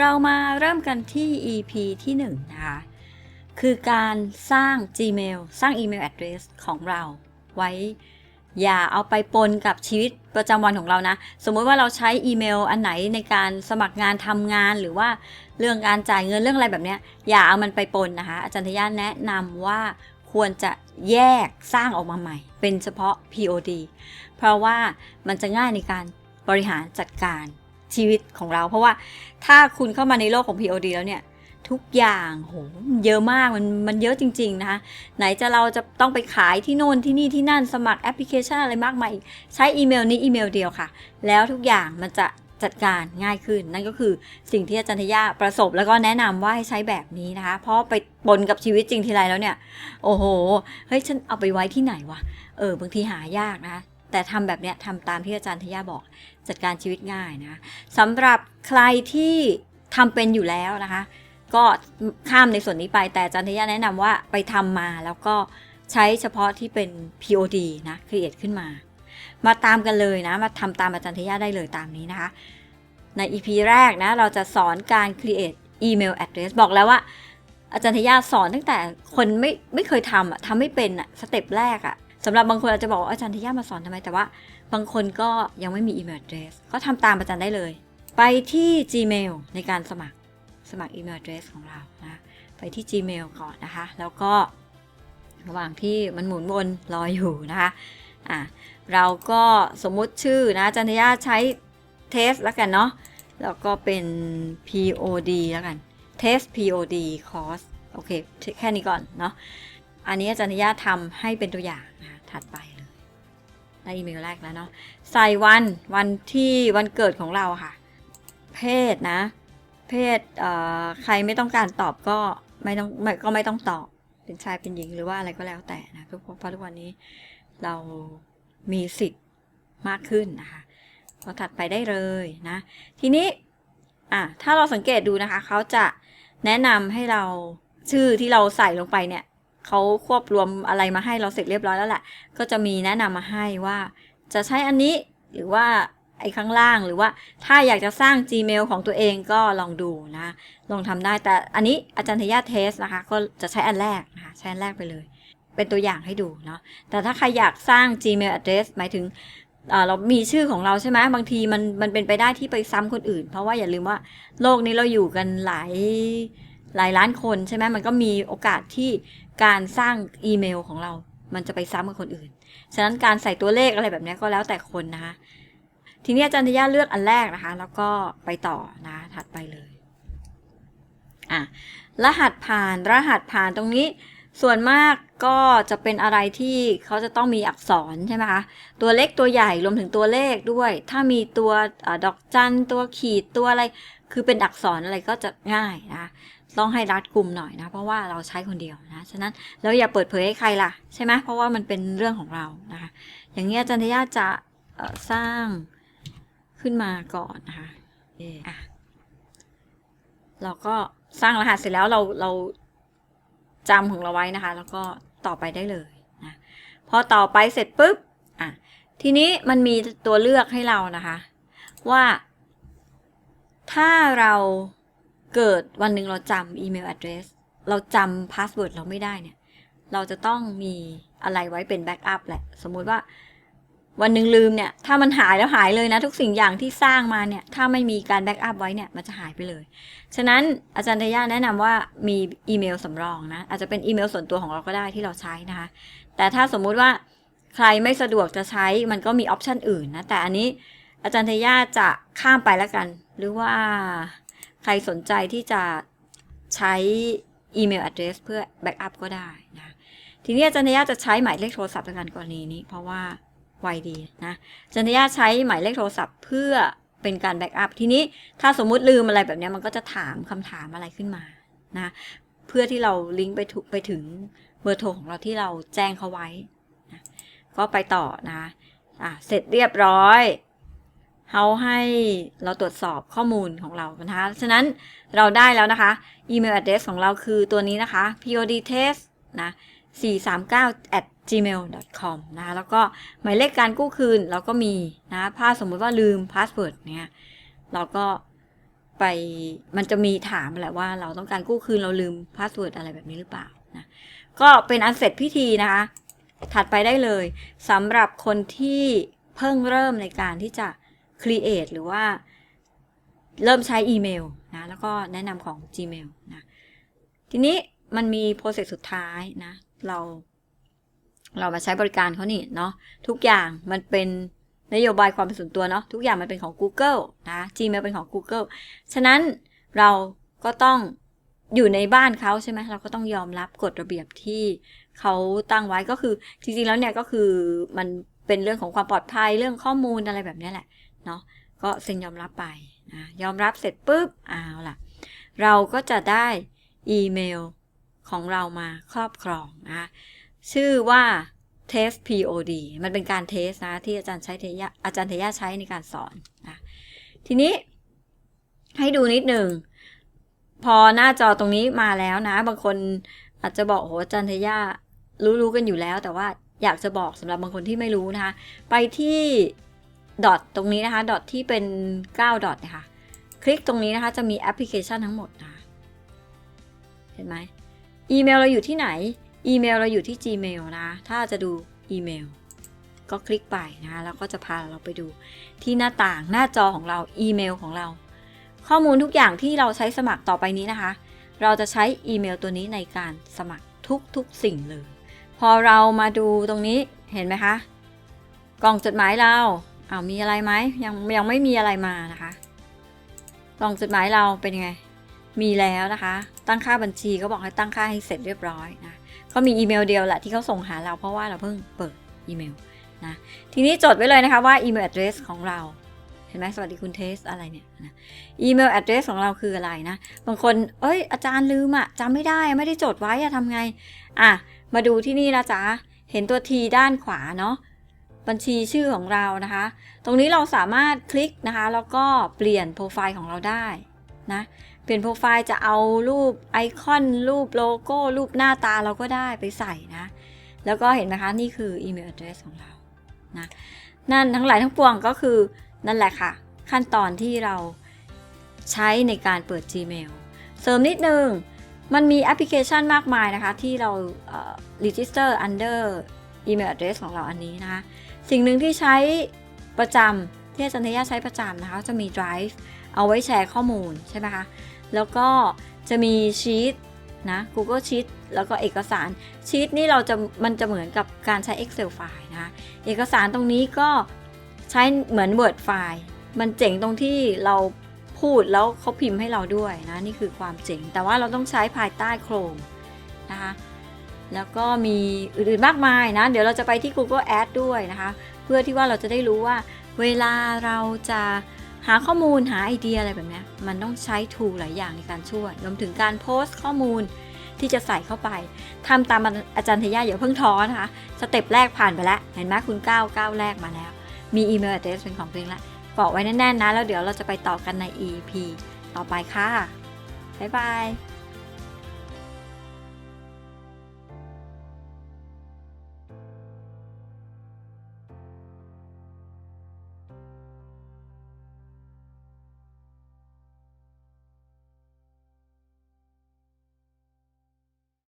เรามาเริ่มกันที่ EP ที่ 1 นะคะ คือการสร้าง Gmail สร้างอีเมล address ของเราไว้ อย่าเอาไปปนกับชีวิตประจำวันของเรานะ สมมติว่าเราใช้อีเมลอันไหนในการสมัครงานทำงานหรือว่าเรื่องการจ่ายเงินเรื่องอะไรแบบเนี้ยอย่าเอามันไปปนนะคะ อาจารย์ทยาแนะนำว่าควรจะแยกสร้างออกมาใหม่ เป็นเฉพาะ POD เพราะว่ามันจะง่ายในการบริหารจัดการ ชีวิตของเรา เพราะว่าถ้าคุณเข้ามาในโลกของ POD แล้วเนี่ยทุกอย่างโหมันเยอะมากมันมันเยอะจริง ๆ นะคะ ไหนจะเราจะต้องไปขายที่โน่นที่นี่ที่นั่นสมัครแอปพลิเคชันอะไรมากมายใช้อีเมลนี้อีเมลเดียวค่ะ แล้วทุกอย่างมันจะจัดการง่ายขึ้น นั่นก็คือสิ่งที่อาจารย์ทยาประสบแล้วก็แนะนำว่าให้ใช้แบบนี้นะคะ เพราะไปปนกับชีวิตจริงทีไรแล้วเนี่ย โอ้โห เฮ้ย ฉันเอาไปไว้ที่ไหนวะ เออบางทีหายากนะ แต่ทำแบบเนี้ยทำตามที่อาจารย์ทยาบอกจัดการชีวิตง่ายนะสำหรับใครที่ทำเป็นอยู่แล้วนะคะ ก็ข้ามในส่วนนี้ไปแต่อาจารย์ทยาแนะนำว่าไปทำมาแล้วก็ใช้เฉพาะที่เป็น POD นะ create ขึ้นมา มาตามกันเลยนะ มาทำตามอาจารย์ทยาได้เลยตามนี้นะคะ ใน EP แรกนะ เราจะสอนการ create email address บอกแล้วว่า อาจารย์ทยาสอนตั้งแต่คนไม่ไม่เคยทำอะทำไม่เป็นอะสเต็ปแรกอะ สำหรับบางคนอาจจะบอกว่าอาจารย์ทยามาสอนทำไม แต่ว่าบางคนก็ยังไม่มี email address ก็ทำตามอาจารย์ได้เลย ไปที่ Gmail ในการสมัครสมัคร email address ของเรานะไปที่ Gmail ก่อนนะคะ แล้วก็ระหว่างที่มันหมุนวนรออยู่นะคะอะเราก็สมมุติชื่อนะจารย์ทยาใช้เทสแล้วกันเนาะแล้วก็เป็น POD แล้วกัน test POD course โอเค แค่นี้ก่อนเนาะอันนี้อาจารย์ทยาทำให้เป็นตัวอย่างนะ ถัดไปเลยได้อีเมลแรกแล้วเนาะใส่วันวันที่วันเกิดของเราค่ะ เพศนะ เพศเอ่อใครไม่ต้องการตอบก็ไม่ต้องไม่ก็ไม่ต้องตอบเป็นชายเป็นหญิงหรือว่าอะไรก็แล้วแต่นะทุกเพราะทุกวันนี้เรามีสิทธิ์มากขึ้นนะคะพอถัดไปได้เลยนะ ทีนี้อะถ้าเราสังเกตดูนะคะ เขาจะแนะนำให้เราชื่อที่เราใส่ลงไปเนี่ย เขาควบรวมอะไรมาให้เราเสร็จเรียบร้อยแล้วแหละ ก็จะมีแนะนำมาให้ว่า จะใช้อันนี้หรือว่าไอ้ข้างล่างหรือว่าถ้าอยากจะสร้าง Gmail ของตัวเองก็ลองดูนะ ลองทำได้แต่อันนี้อาจารย์ทยาเทสนะคะ ก็จะใช้อันแรกนะคะใช้อันแรกไปเลย เป็นตัวอย่างให้ดูเนาะแต่ถ้าใครอยากสร้าง Gmail address หมายถึงเอ่อเรามีชื่อของเราใช่ไหมบางทีมันมันเป็นไปได้ที่ไปซ้ำคนอื่น เพราะว่าอย่าลืมว่าโลกนี้เราอยู่กันหลาย หลายล้านคนใช่ไหมมันก็มีโอกาสที่การสร้างอีเมลของเรา มันจะไปซ้ำกับคนอื่น ฉะนั้นการใส่ตัวเลขอะไรแบบนี้ก็แล้วแต่คนนะคะ ทีนี้อาจารย์ทยาเลือกอันแรกนะคะ แล้วก็ไปต่อนะถัดไปเลยอะรหัสผ่านรหัสผ่านตรงนี้ส่วนมากก็จะเป็นอะไรที่เขาจะต้องมีอักษรใช่ไหมคะ ตัวเล็กตัวใหญ่รวมถึงตัวเลขด้วย ถ้ามีตัวอดอกจันตัวขีดตัวอะไร คือเป็นอักษรอะไรก็จะง่ายนะ ต้องให้รัดกลุ่มหน่อยนะ เพราะว่าเราใช้คนเดียวนะ ฉะนั้นเราอย่าเปิดเผยให้ใครล่ะใช่ไหมเพราะว่ามันเป็นเรื่องของเรานะคะ อย่างนี้อาจารย์ทยาจะสร้างขึ้นมาก่อนนะคะอะเราก็สร้างรหัสเสร็จแล้วเราเราจำของเราไว้นะคะ แล้วก็ต่อไปได้เลยนะพอต่อไปเสร็จปุ๊บอะทีนี้มันมีตัวเลือกให้เรานะคะ ว่า ถ้าเราเกิดวันหนึ่งเราจำอีเมล address เราจำพาสเวิร์ดเราไม่ได้เนี่ย เราจะต้องมีอะไรไว้เป็นแบ็กอัพแหละ สมมุติว่าวันหนึ่งลืมเนี่ย ถ้ามันหายแล้วหายเลยนะ ทุกสิ่งอย่างที่สร้างมาเนี่ย ถ้าไม่มีการแบ็กอัพไว้เนี่ย มันจะหายไปเลย ฉะนั้นอาจารย์ทยาแนะนำว่ามีอีเมลสำรองนะ อาจจะเป็นอีเมลส่วนตัวของเราก็ได้ที่เราใช้นะคะ แต่ถ้าสมมุติว่าใครไม่สะดวกจะใช้มันก็มีออปชันอื่นนะ แต่อันนี้อาจารย์ทยาจะข้ามไปแล้วกัน หรือว่าใครสนใจที่จะใช้อีเมล address เพื่อแบ็กอัพก็ได้นะ ทีนี้อาจารย์ยาจะใช้หมายเลขโทรศัพท์ในการกรณีนี้ เพราะว่าไวดีนะอาจารย์ยาใช้หมายเลขโทรศัพท์เพื่อเป็นการแบ็กอัพทีนี้ถ้าสมมุติลืมอะไรแบบนี้มันก็จะถามคำถามอะไรขึ้นมานะเพื่อที่เราลิงก์ไปถูกไปถึงเบอร์โทรของเราที่เราแจ้งเขาไว้นะก็ไปต่อนะอะเสร็จเรียบร้อย เขาให้เราตรวจสอบข้อมูลของเรานะคะฉะนั้นเราได้แล้วนะคะอีเมล address ของเราคือตัวนี้นะคะ pod test นะ439 at gmail com นะคะแล้วก็หมายเลขการกู้คืนเราก็มีนะถ้าสมมุติว่าลืมพาสเวิร์ดเนี่ยเราก็ไปมันจะมีถามแหละว่าเราต้องการกู้คืนเราลืมพาสเวิร์ดอะไรแบบนี้หรือเปล่านะก็เป็นอันเสร็จพิธีนะคะ ถัดไปได้เลยสำหรับคนที่เพิ่งเริ่มในการที่จะ create หรือว่าเริ่มใช้อีเมลนะ แล้วก็แนะนำของ Gmail นะ ทีนี้มันมี process สุดท้ายนะ เรา เรามาใช้บริการเขานี่เนาะทุกอย่างมันเป็นนโยบายความเป็นส่วนตัวเนาะทุกอย่างมันเป็นของ Google นะ Gmail เป็นของ Google ฉะนั้นเราก็ต้องอยู่ในบ้านเขาใช่ไหมเราก็ต้องยอมรับกฎระเบียบที่เขาตั้งไว้ก็คือจริงๆแล้วเนี่ยก็คือมันเป็นเรื่องของความปลอดภัยเรื่องข้อมูลอะไรแบบนี้แหละ เนาะก็เซ็นยอมรับไปนะยอมรับเสร็จปุ๊บเอาล่ะ เราก็จะได้อีเมลของเรามาครอบครองนะชื่อว่า test pod มันเป็นการเทสนะที่อาจารย์ใช้เทยะอาจารย์เทยะใช้ในการสอนนะทีนี้ให้ดูนิดหนึ่ง พอหน้าจอตรงนี้มาแล้วนะ บางคนอาจจะบอกโอ้โหอาจารย์เทยะรู้รู้กันอยู่แล้ว แต่ว่าอยากจะบอกสำหรับบางคนที่ไม่รู้นะคะ ไปที่ ดอทตรงนี้นะคะ ดอทที่เป็น 9 ดอทนะคะ คลิกตรงนี้นะคะ จะมีแอปพลิเคชันทั้งหมดนะคะเห็นไหมอีเมลเราอยู่ที่ไหน อีเมลเราอยู่ที่ Gmail นะ ถ้าจะดูอีเมล ก็คลิกไปนะคะแล้วก็จะพาเราไปดูที่หน้าต่างหน้าจอของเราอีเมลของเรา ข้อมูลทุกอย่างที่เราใช้สมัครต่อไปนี้นะคะ เราจะใช้อีเมลตัวนี้ในการสมัครทุกๆสิ่งเลย พอเรามาดูตรงนี้เห็นไหมคะ กล่องจดหมายเรา อาวมีอะไรไหมยังยังไม่มีอะไรมานะคะกล่องจดหมายเราเป็นยังไง มีแล้วนะคะ ตั้งค่าบัญชีก็บอกให้ตั้งค่าให้เสร็จเรียบร้อยนะก็มีอีเมลเดียวแหละที่เขาส่งหาเราเพราะว่าเราเพิ่งเปิดอีเมลนะทีนี้จดไว้เลยนะคะว่าอีเมล address ของเราเห็นไหมสวัสดีคุณเทสอะไรเนี่ยนะอีเมล address ของเราคืออะไรนะ บางคน เอ้ย อาจารย์ลืมอะจำไม่ได้ไม่ได้จดไว้อะทำไง อะ มาดูที่นี่นะจ๊ะ เห็นตัว T ด้านขวาเนาะ บัญชีชื่อของเรานะคะ ตรงนี้เราสามารถคลิกนะคะ แล้วก็เปลี่ยนโปรไฟล์ของเราได้นะ เปลี่ยนโปรไฟล์จะเอารูปไอคอนรูปโลโก้รูปหน้าตาเราก็ได้ไปใส่นะ แล้วก็เห็นไหมคะ นี่คืออีเมล address ของเรานะนั่นทั้งหลายทั้งปวงก็คือนั่นแหละค่ะ ขั้นตอนที่เราใช้ในการเปิด Gmail เสริมนิดนึง มันมีแอปพลิเคชันมากมายนะคะ ที่เรา register under email address ของเราอันนี้นะคะ สิ่งหนึ่งที่ใช้ประจำที่อาจารย์เทยาใช้ประจำนะคะจะมี Drive เอาไว้แชร์ข้อมูลใช่ไหมคะ แล้วก็จะมีชีตนะ Google Sheet แล้วก็เอกสารชีตนี่เราจะมันจะเหมือนกับการใช้ Excel ไฟล์นะคะเอกสารตรงนี้ก็ใช้เหมือน Word ไฟล์มันเจ๋งตรงที่เราพูดแล้วเขาพิมพ์ให้เราด้วยนะ นี่คือความเจ๋ง แต่ว่าเราต้องใช้ภายใต้โครงนะคะ แล้วก็มีอื่นๆมากมายนะ เดี๋ยวเราจะไปที่ Google Ads ด้วยนะคะ เพื่อที่ว่าเราจะได้รู้ว่า เวลาเราจะหาข้อมูลหาไอเดียอะไรแบบนี้มันต้องใช้ tool หลายอย่างในการช่วยรวมถึงการโพสต์ข้อมูลที่จะใส่เข้าไปทำตามอาจารย์ทยาอย่าเพิ่งท้อนะคะ สเต็ปแรกผ่านไปแล้ว เห็นไหมคุณก้าวก้าวแรกมาแล้ว มีอีเมล address เป็นของตัวเองแล้วบอกไว้แน่นๆนะ แล้วเดี๋ยวเราจะไปต่อกันใน EP ต่อไปค่ะ บ๊ายบาย